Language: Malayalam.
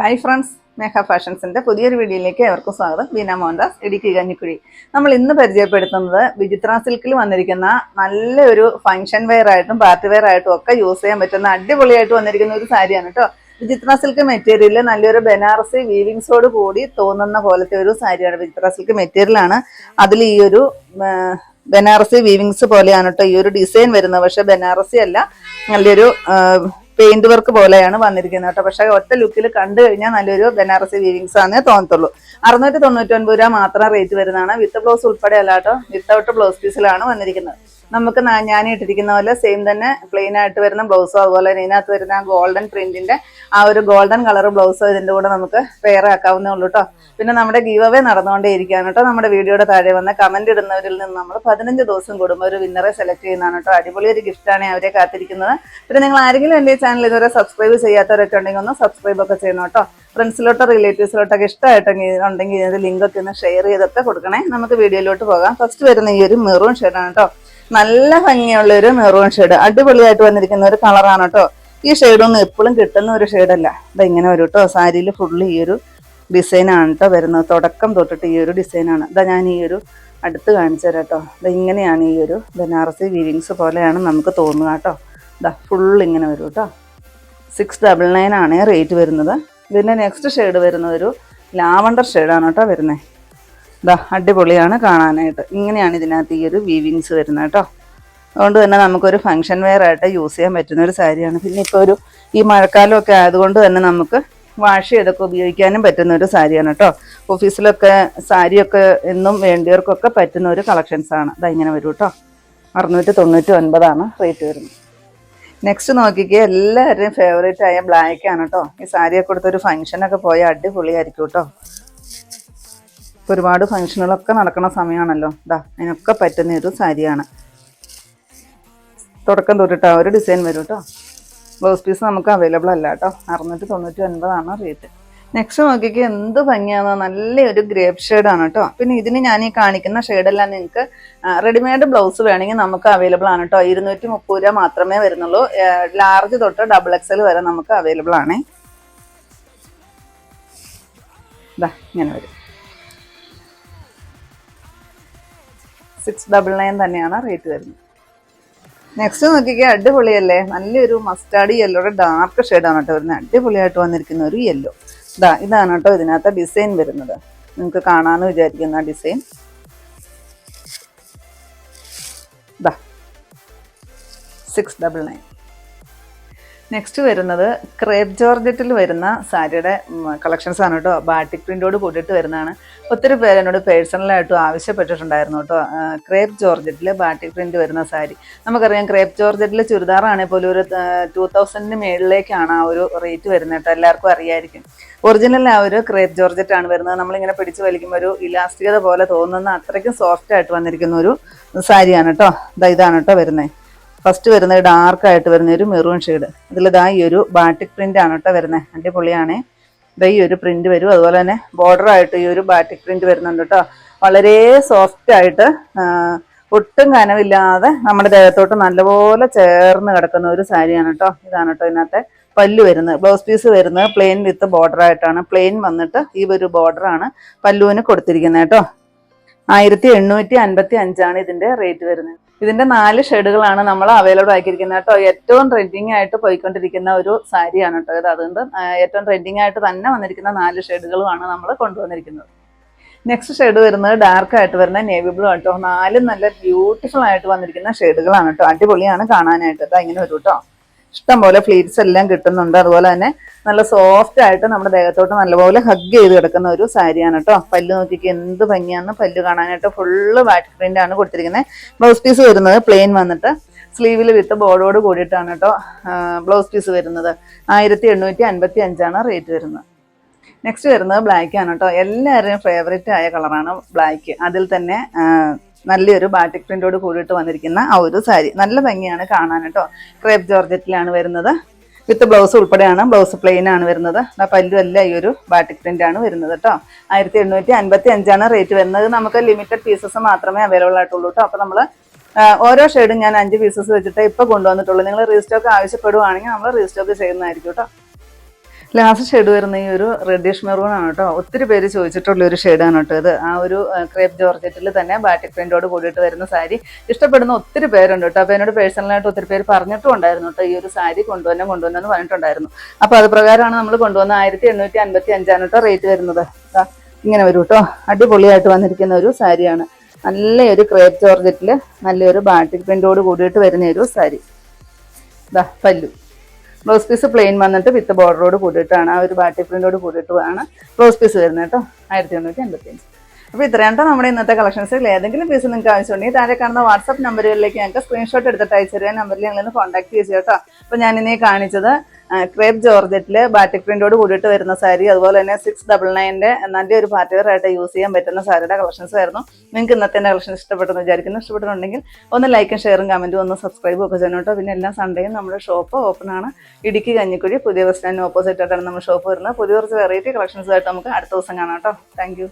ഹായ് ഫ്രണ്ട്സ് മേഘ ഫാഷൻസിന്റെ പുതിയൊരു വീഡിയോയിലേക്ക് ഏവർക്കും സ്വാഗതം. ബീന മോഹൻദാസ് ഇടുക്കി കഞ്ഞിക്കുഴി. നമ്മൾ ഇന്ന് പരിചയപ്പെടുത്തുന്നത് വിചിത്ര സിൽക്കിൽ വന്നിരിക്കുന്ന നല്ലൊരു ഫംഗ്ഷൻ വെയർ ആയിട്ടും പാർട്ടി വെയർ ആയിട്ടും ഒക്കെ യൂസ് ചെയ്യാൻ പറ്റുന്ന അടിപൊളിയായിട്ട് വന്നിരിക്കുന്ന ഒരു സാരിയാണ് കേട്ടോ വിചിത്ര സിൽക്ക് മെറ്റീരിയൽ നല്ലൊരു ബനാറസി വീവിങ്സോട് കൂടി തോന്നുന്ന പോലത്തെ ഒരു സാരിയാണ് വിചിത്ര സിൽക്ക് മെറ്റീരിയലാണ് അതിൽ ഈ ഒരു ബനാറസി വീവിങ്സ് പോലെയാണ് കേട്ടോ ഈ ഒരു ഡിസൈൻ വരുന്നത്. പക്ഷെ ബനാറസി അല്ല നല്ലൊരു പെയിന്റ് വർക്ക് പോലെയാണ് വന്നിരിക്കുന്നത് കേട്ടോ. പക്ഷെ ഒറ്റ ലുക്കിൽ കണ്ടു കഴിഞ്ഞാൽ നല്ലൊരു ബനാറസി വീവിങ്സ് ആണെന്നേ തോന്നത്തുള്ളൂ. അറുന്നൂറ്റി തൊണ്ണൂറ്റി ഒൻപത് രൂപ മാത്രം റേറ്റ് വരുന്നതാണ്. വിത്ത് ബ്ലൗസ് ഉൾപ്പെടെ അല്ല കേട്ടോ. വിത്തൗട്ട് ബ്ലൗസ് പീസിലാണ് വന്നിരിക്കുന്നത്. നമുക്ക് ഞാൻ ഇട്ടിരിക്കുന്ന പോലെ സെയിം തന്നെ പ്ലെയിൻ ആയിട്ട് വരുന്ന ബ്ലൗസോ അതുപോലെ തന്നെ ഇതിനകത്ത് വരുന്ന ഗോൾഡൻ പ്രിന്റിന്റെ ആ ഒരു ഗോൾഡൻ കളർ ബ്ലൗസോ ഇതിന്റെ കൂടെ നമുക്ക് പെയർ ആക്കാവുന്നേ ഉള്ളൂ കേട്ടോ പിന്നെ നമ്മുടെ ഗീവ് അവേ നടന്നുകൊണ്ടേ ഇരിക്കുകയാണ് കേട്ടോ നമ്മുടെ വീഡിയോയുടെ താഴെ വന്ന കമന്റ് ഇടുന്നവരിൽ നിന്ന് നമ്മൾ പതിനഞ്ച് ദിവസം കൂടുമ്പോൾ ഒരു വിന്നറെ സെലക്ട് ചെയ്യുന്നതാണ് കേട്ടോ അടിപൊളി ഒരു ഗിഫ്റ്റാണ് അവരെ കാത്തിരിക്കുന്നത്. പിന്നെ നിങ്ങൾ ആരെങ്കിലും എന്റെ ചാനൽ ഇതുവരെ സബ്സ്ക്രൈബ് ചെയ്യാത്തവരൊക്കെ ഉണ്ടെങ്കിൽ ഒന്ന് സബ്സ്ക്രൈബ് ഒക്കെ ചെയ്യണം കേട്ടോ ഫ്രണ്ട്സിലോട്ടോ റിലേറ്റീവ്സിലോട്ടൊക്കെ ഇഷ്ടമായിട്ടെങ്കിൽ ഉണ്ടെങ്കിൽ ഇതിന്റെ ലിങ്കൊക്കെ ഒന്ന് ഷെയർ ചെയ്തൊക്കെ കൊടുക്കണേ. നമുക്ക് വീഡിയോയിലോട്ട് പോകാം. ഫസ്റ്റ് വരുന്ന ഈ ഒരു മെറൂൺ ഷെയ്ഡാണ് കേട്ടോ നല്ല ഭംഗിയുള്ള ഒരു മെറൂൺ ഷെയ്ഡ് അടിപൊളിയായിട്ട് വന്നിരിക്കുന്ന ഒരു കളറാണ് കേട്ടോ ഈ ഷെയ്ഡൊന്നും എപ്പോഴും കിട്ടുന്ന ഒരു ഷെയ്ഡല്ല ഇത് ഇങ്ങനെ വരും കേട്ടോ സാരിയിൽ ഫുള്ള് ഈ ഒരു ഡിസൈനാണ് കേട്ടോ വരുന്നത്. തുടക്കം തൊട്ടിട്ട് ഈ ഒരു ഡിസൈനാണ് ഇതാ ഞാൻ ഈ ഒരു അടുത്ത് കാണിച്ചു തരാം കേട്ടോ ഇത് ഇങ്ങനെയാണ് ഈ ഒരു ബനാറസി വീവിങ്സ് പോലെയാണ് നമുക്ക് തോന്നുക കേട്ടോ ഇതാ ഫുൾ ഇങ്ങനെ വരും കേട്ടോ സിക്സ് ഡബിൾ നയൻ ആണ് റേറ്റ് വരുന്നത്. ഇതിന്റെ നെക്സ്റ്റ് ഷെയ്ഡ് വരുന്നത് ഒരു ലാവണ്ടർ ഷെയ്ഡാണ് കേട്ടോ വരുന്നത് ഇതാ അടിപൊളിയാണ് കാണാനായിട്ട്. ഇങ്ങനെയാണ് ഇതിനകത്ത് ഈ ഒരു വീവിങ്സ് വരുന്നത് കേട്ടോ. അതുകൊണ്ട് തന്നെ നമുക്കൊരു ഫങ്ഷൻ വെയർ ആയിട്ട് യൂസ് ചെയ്യാൻ പറ്റുന്ന ഒരു സാരിയാണ്. പിന്നെ ഇപ്പോൾ ഒരു ഈ മഴക്കാലമൊക്കെ ആയതുകൊണ്ട് തന്നെ നമുക്ക് വാഷ് ചെയ്തൊക്കെ ഉപയോഗിക്കാനും പറ്റുന്ന ഒരു സാരിയാണ് കേട്ടോ. ഓഫീസിലൊക്കെ സാരിയൊക്കെ എന്നും വേണ്ടിയവർക്കൊക്കെ പറ്റുന്ന ഒരു കളക്ഷൻസാണ് ഇതാ ഇങ്ങനെ വരും കേട്ടോ. അറുന്നൂറ്റി തൊണ്ണൂറ്റി ഒൻപതാണ് റേറ്റ് വരുന്നത്. നെക്സ്റ്റ് നോക്കിക്കേ എല്ലാവരുടെയും ഫേവറേറ്റ് ആയ ബ്ലാക്ക് ആണ് കേട്ടോ ഈ സാരിയൊക്കെ കൊടുത്ത് ഒരു ഫംഗ്ഷനൊക്കെ പോയാൽ അടിപൊളിയായിരിക്കും കേട്ടോ ഒരുപാട് ഫംഗ്ഷനുകളൊക്കെ നടക്കുന്ന സമയമാണല്ലോ ഇതാ അതിനൊക്കെ പറ്റുന്ന ഒരു സാരിയാണ് തുടക്കം തൊട്ടിട്ട് ഒരു ഡിസൈൻ വരും കേട്ടോ ബ്ലൗസ് പീസ് നമുക്ക് അവൈലബിൾ അല്ല കേട്ടോ അറുന്നൂറ്റി തൊണ്ണൂറ്റി ഒൻപതാണ് റേറ്റ് നെക്സ്റ്റ് നോക്കിക്ക് എന്ത് ഭംഗിയാണ് നല്ലൊരു ഗ്രേപ്പ് ആണ് കേട്ടോ. പിന്നെ ഇതിന് ഞാൻ ഈ കാണിക്കുന്ന ഷെയ്ഡെല്ലാം നിങ്ങൾക്ക് റെഡിമെയ്ഡ് ബ്ലൗസ് വേണമെങ്കിൽ നമുക്ക് അവൈലബിൾ ആണ് കേട്ടോ. ഇരുന്നൂറ്റി മുപ്പത് രൂപ മാത്രമേ വരുന്നുള്ളൂ. ലാർജ് തൊട്ട് ഡബിൾ എക്സൽ വരെ നമുക്ക് അവൈലബിൾ ആണേ. ഇങ്ങനെ വരും. സിക്സ് ഡബിൾ നയൻ തന്നെയാണ് റേറ്റ് വരുന്നത്. നെക്സ്റ്റ് നോക്കിക്കേ അടിപൊളിയല്ലേ? നല്ലൊരു മസ്റ്റാർഡ് യെല്ലോയുടെ ഡാർക്ക് ഷെയ്ഡാണ് കേട്ടോ വരുന്നത്. അടിപൊളിയായിട്ട് വന്നിരിക്കുന്ന ഒരു യെല്ലോ. ഇതാ ഇതാണ് കേട്ടോ ഇതിനകത്ത് ഡിസൈൻ വരുന്നത്. നിങ്ങൾക്ക് കാണാമെന്ന് വിചാരിക്കുന്ന ഡിസൈൻ ഇതാ സിക്സ് ഡബിൾ നയൻ നെക്സ്റ്റ് വരുന്നത് ക്രേപ്പ് ജോർജറ്റിൽ വരുന്ന സാരിയുടെ കളക്ഷൻസ് ആണ് കേട്ടോ. ബാട്ടിക് പ്രിന്റോട് കൂടിയിട്ട് വരുന്നതാണ്. ഒത്തിരി പേര് എന്നോട് പേഴ്സണലായിട്ടും ആവശ്യപ്പെട്ടിട്ടുണ്ടായിരുന്നു കേട്ടോ. ക്രേപ്പ് ജോർജറ്റിൽ ബാട്ടിക് പ്രിന്റ് വരുന്ന സാരി. നമുക്കറിയാം ക്രേപ്പ് ജോർജറ്റിൽ ചുരിദാറാണെങ്കിൽ പോലും ഒരു ടൂ തൗസൻഡിന് മേളിലേക്കാണ് ആ ഒരു റേറ്റ് വരുന്നത് കേട്ടോ. എല്ലാവർക്കും അറിയായിരിക്കും. ഒറിജിനൽ ആ ഒരു ക്രേപ്പ് ജോർജറ്റ് ആണ് വരുന്നത്. നമ്മളിങ്ങനെ പിടിച്ച് വലിക്കുമ്പോൾ ഒരു ഇലാസ്റ്റികത പോലെ തോന്നുന്ന അത്രയ്ക്കും സോഫ്റ്റ് ആയിട്ട് വന്നിരിക്കുന്ന ഒരു സാരിയാണ് കേട്ടോ. ഇതാ ഇതാണ് കേട്ടോ വരുന്നത്. ഫസ്റ്റ് വരുന്നത് ഡാർക്കായിട്ട് വരുന്ന ഒരു മെറൂൺ ഷെയ്ഡ് ഇതിലിതാ ഇതാ ഈ ഒരു ബാറ്റിക് പ്രിന്റ് ആണ് കേട്ടോ വരുന്നത്. അടിപൊളിയാണ്. ഇതാ ഈ ഒരു പ്രിന്റ് വരും. അതുപോലെ തന്നെ ബോർഡർ ആയിട്ട് ഈ ഒരു ബാറ്റിക് പ്രിന്റ് വരുന്നുണ്ട് കേട്ടോ. വളരെ സോഫ്റ്റ് ആയിട്ട് ഒട്ടും കനവില്ലാതെ നമ്മുടെ ദേഹത്തോട്ട് നല്ലപോലെ ചേർന്ന് കിടക്കുന്ന ഒരു സാരിയാണ് കേട്ടോ. ഇതാണ് കേട്ടോ ഇതിനകത്തെ പല്ല് വരുന്നത്. ബ്ലൗസ് പീസ് വരുന്നത് പ്ലെയിൻ വിത്ത് ബോർഡർ ആയിട്ടാണ്. പ്ലെയിൻ വന്നിട്ട് ഈ ഒരു ബോർഡറാണ് പല്ലുവിന് കൊടുത്തിരിക്കുന്നത് കേട്ടോ. ആയിരത്തി എണ്ണൂറ്റി അൻപത്തി അഞ്ചാണ് ഇതിന്റെ റേറ്റ് വരുന്നത്. ഇതിന്റെ നാല് ഷെയ്ഡുകളാണ് നമ്മൾ അവൈലബിൾ ആക്കിയിരിക്കുന്നത് കേട്ടോ. ഏറ്റവും ട്രെൻഡിങ് ആയിട്ട് പോയിക്കൊണ്ടിരിക്കുന്ന ഒരു സാരിയാണ് കേട്ടോ ഇത്. അതുകൊണ്ട് ഏറ്റവും ട്രെൻഡിങ് ആയിട്ട് തന്നെ വന്നിരിക്കുന്ന നാല് ഷെയ്ഡുകളുമാണ് നമ്മൾ കൊണ്ടുവന്നിരിക്കുന്നത്. നെക്സ്റ്റ് ഷെയ്ഡ് വരുന്നത് ഡാർക്ക് ആയിട്ട് വരുന്ന നേവി ബ്ലൂ കേട്ടോ. നാലും നല്ല ബ്യൂട്ടിഫുൾ ആയിട്ട് വന്നിരിക്കുന്ന ഷെയ്ഡുകളാണ് കേട്ടോ. അടിപൊളിയാണ് കാണാനായിട്ട്. ഇതാ ഇങ്ങനെ വരും കേട്ടോ. ഇഷ്ടം പോലെ ഫ്ലീറ്റ്സ് എല്ലാം കിട്ടുന്നുണ്ട്. അതുപോലെ തന്നെ നല്ല സോഫ്റ്റ് ആയിട്ട് നമ്മുടെ ദേഹത്തോട്ട് നല്ലപോലെ ഹഗ് ചെയ്ത് കിടക്കുന്ന ഒരു സാരിയാണ് കേട്ടോ. പല്ല് നോക്കിക്ക് എന്ത് ഭംഗിയാന്ന് പല്ല് കാണാനായിട്ട് ഫുള്ള് ബാറ്റ് പ്രിന്റ് ആണ് കൊടുത്തിരിക്കുന്നത് ബ്ലൗസ് പീസ് വരുന്നത് പ്ലെയിൻ വന്നിട്ട് സ്ലീവിൽ വിത്ത് ബോർഡോട് കൂടിയിട്ടാണ് കേട്ടോ ബ്ലൗസ് പീസ് വരുന്നത്. ആയിരത്തി എണ്ണൂറ്റി അൻപത്തി അഞ്ചാണ് റേറ്റ് വരുന്നത്. നെക്സ്റ്റ് വരുന്നത് ബ്ലാക്ക് ആണ് കേട്ടോ. എല്ലാവരുടെയും ഫേവറേറ്റ് ആയ കളറാണ് ബ്ലാക്ക് അതിൽ തന്നെ നല്ലൊരു ബാറ്റിക് പ്രിന്റോട് കൂടിയിട്ട് വന്നിരിക്കുന്ന ആ ഒരു സാരി നല്ല ഭംഗിയാണ് കാണാൻ കേട്ടോ. ക്രേപ്പ് ജോർജറ്റിലാണ് വരുന്നത്. വിത്ത് ബ്ലൗസ് ഉൾപ്പെടെയാണ് ബ്ലൗസ് പ്ലെയിൻ ആണ് വരുന്നത്. ആ പല്ലു അല്ല ഈ ഒരു ബാറ്റിക് പ്രിന്റ് ആണ് വരുന്നത് കേട്ടോ. ആയിരത്തി എണ്ണൂറ്റി അൻപത്തി അഞ്ചാണ് റേറ്റ് വരുന്നത്. നമുക്ക് ലിമിറ്റഡ് പീസസ് മാത്രമേ അവൈലബിൾ ആയിട്ടുള്ളൂ കേട്ടോ. അപ്പോൾ നമ്മൾ ഓരോ ഷെയ്ഡും ഞാൻ അഞ്ച് പീസസ് വെച്ചിട്ട് ഇപ്പോൾ കൊണ്ടുവന്നിട്ടുള്ളൂ. നിങ്ങൾ റീസ്റ്റോക്ക് ആവശ്യപ്പെടുവാണെങ്കിൽ നമ്മൾ റീസ്റ്റോക്ക് ചെയ്യുന്നതായിരിക്കും കേട്ടോ. ലാസ്റ്റ് ഷെയ്ഡ് വരുന്ന ഈ ഒരു റെഡിഷ് മെറൂൺ ആണ് കേട്ടോ. ഒത്തിരി പേര് ചോദിച്ചിട്ടുള്ള ഒരു ഷെയ്ഡാണ് കേട്ടോ ഇത്. ആ ഒരു ക്രേപ്പ് ജോർജറ്റിൽ തന്നെ ബാറ്റിക് പ്രിന്റോട് കൂടിയിട്ട് വരുന്ന സാരി. ഇഷ്ടപ്പെടുന്ന ഒത്തിരി പേരുണ്ട് കേട്ടോ. അപ്പോൾ എന്നോട് പേഴ്സണലായിട്ട് ഒത്തിരി പേര് പറഞ്ഞിട്ടും ഉണ്ടായിരുന്നു കേട്ടോ ഈ ഒരു സാരി കൊണ്ടുവന്നെ കൊണ്ടുവന്നെന്ന് പറഞ്ഞിട്ടുണ്ടായിരുന്നു. അപ്പോൾ അത് പ്രകാരമാണ് നമ്മൾ കൊണ്ടുവന്ന ആയിരത്തി എണ്ണൂറ്റി അൻപത്തി അഞ്ചാണ് കേട്ടോ റേറ്റ് വരുന്നത്. ഇങ്ങനെ വരും കേട്ടോ. അടിപൊളിയായിട്ട് വന്നിരിക്കുന്ന ഒരു സാരിയാണ്. നല്ലൊരു ക്രേപ്പ് ജോർജറ്റിൽ നല്ലൊരു ബാറ്റിക് പ്രിന്റോട് കൂടിയിട്ട് വരുന്ന ഒരു സാരി. ദാ പല്ലു. ബ്ലൗസ് പീസ് പ്ലെയിൻ വന്നിട്ട് വിത്ത് ബോർഡറോട് കൂടിയിട്ടാണ് ആ ഒരു ബാറ്റി പ്രിന്റോട് കൂടിയിട്ടാണ് ബ്ലൗസ് പീസ് വരുന്നത് കേട്ടോ ആയിരത്തി എണ്ണൂറ്റി എൺപത്തി അഞ്ച് അപ്പോൾ ഇത്രയാണ് കേട്ടോ നമ്മുടെ ഇന്നത്തെ കളക്ഷൻസിൽ ഏതെങ്കിലും പീസ് നിങ്ങൾക്ക് ആവശ്യമുണ്ടെങ്കിൽ താഴെ കാണുന്ന വാട്സപ്പ് നമ്പറുകളിലേക്ക് ഞങ്ങൾക്ക് സ്ക്രീൻഷോട്ട് എടുത്തിട്ട് അയച്ചു തരുക നമ്പറിൽ ഞങ്ങളൊന്ന് കോൺടാക്ട് ചെയ്യുക കേട്ടോ. അപ്പോൾ ഞാൻ കാണിച്ചത് ക്രേപ്പ് ജോർജറ്റിൽ ബാറ്റിക് പ്രിന്റോട് കൂടിയിട്ട് വരുന്ന സാരി അതുപോലെ തന്നെ സിക്സ് ഡബിൾ നയന്റെ നല്ലൊരു പാർട്ടി വെയർ ആയിട്ട് യൂസ് ചെയ്യാൻ പറ്റുന്ന സാരിയുടെ കളക്ഷൻസ് ആയിരുന്നു. നിങ്ങൾക്ക് ഇന്നത്തെ കളക്ഷൻ ഇഷ്ടപ്പെട്ടെന്ന് വിചാരിക്കുന്നു. ഇഷ്ടപ്പെട്ടിട്ടുണ്ടെങ്കിൽ ഒന്ന് ലൈക്കും ഷെയറും കമന്റും ഒന്ന് സബ്സ്ക്രൈബും ഒക്കെ ചെയ്യണം കേട്ടോ. പിന്നെ എല്ലാ സൺഡേയും നമ്മുടെ ഷോപ്പ് ഓപ്പൺ ആണ്. ഇടുക്കി കഞ്ഞിക്കുഴി പുതിയ ബസ് സ്റ്റാൻഡിന് ഓപ്പോസിറ്റ് ആയിട്ടാണ് നമ്മുടെ ഷോപ്പ് വരുന്നത്. പുതിയ കുറച്ച് വെറൈറ്റി കളക്ഷൻസ് ആയിട്ട് നമുക്ക് അടുത്ത ദിവസം കാണാം കേട്ടോ. താങ്ക്